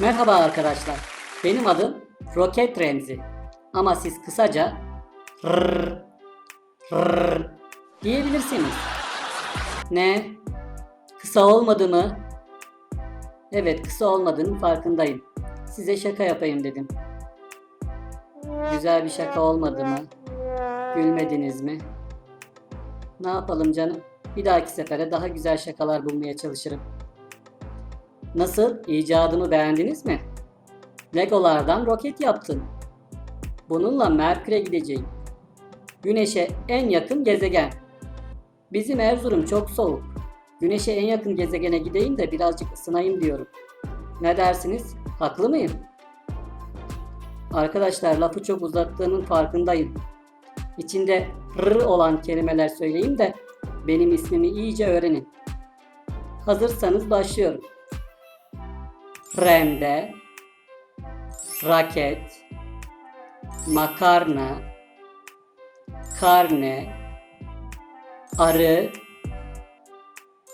Merhaba arkadaşlar. Benim adım Roket Remzi. Ama siz kısaca rrr, rrr diyebilirsiniz. Ne? Kısa olmadı mı? Evet kısa olmadığının farkındayım. Size şaka yapayım dedim. Güzel bir şaka olmadı mı? Gülmediniz mi? Ne yapalım canım? Bir dahaki sefere daha güzel şakalar bulmaya çalışırım. Nasıl? İcadımı beğendiniz mi? Legolardan roket yaptım. Bununla Merkür'e gideceğim. Güneşe en yakın gezegen. Bizim Erzurum çok soğuk. Güneşe en yakın gezegene gideyim de birazcık ısınayım diyorum. Ne dersiniz? Haklı mıyım? Arkadaşlar lafı çok uzattığımın farkındayım. İçinde r olan kelimeler söyleyeyim de benim ismimi iyice öğrenin. Hazırsanız başlıyorum. Rende, raket, makarna, karne, arı,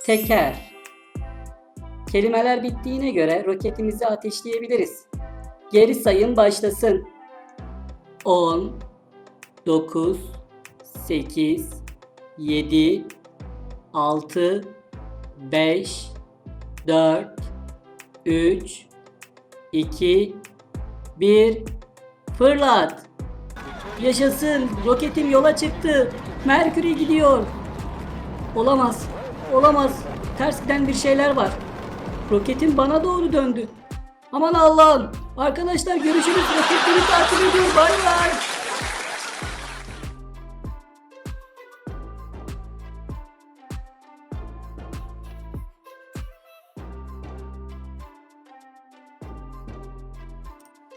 teker. Kelimeler bittiğine göre roketimizi ateşleyebiliriz. Geri sayım başlasın. 10, 9, 8, 7, 6, 5, 4, 3, 2, 1, fırlat. Yaşasın, roketim yola çıktı. Merkür'e gidiyor. Olamaz, olamaz. Ters giden bir şeyler var. Roketim bana doğru döndü. Aman Allah'ım. Arkadaşlar görüşürüz. Roket beni takip ediyor. Bay bay.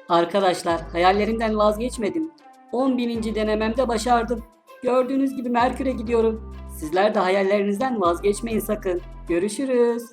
Arkadaşlar hayallerimden vazgeçmedim. 10 bininci denememde başardım. Gördüğünüz gibi Merkür'e gidiyorum. Sizler de hayallerinizden vazgeçmeyin sakın. Görüşürüz.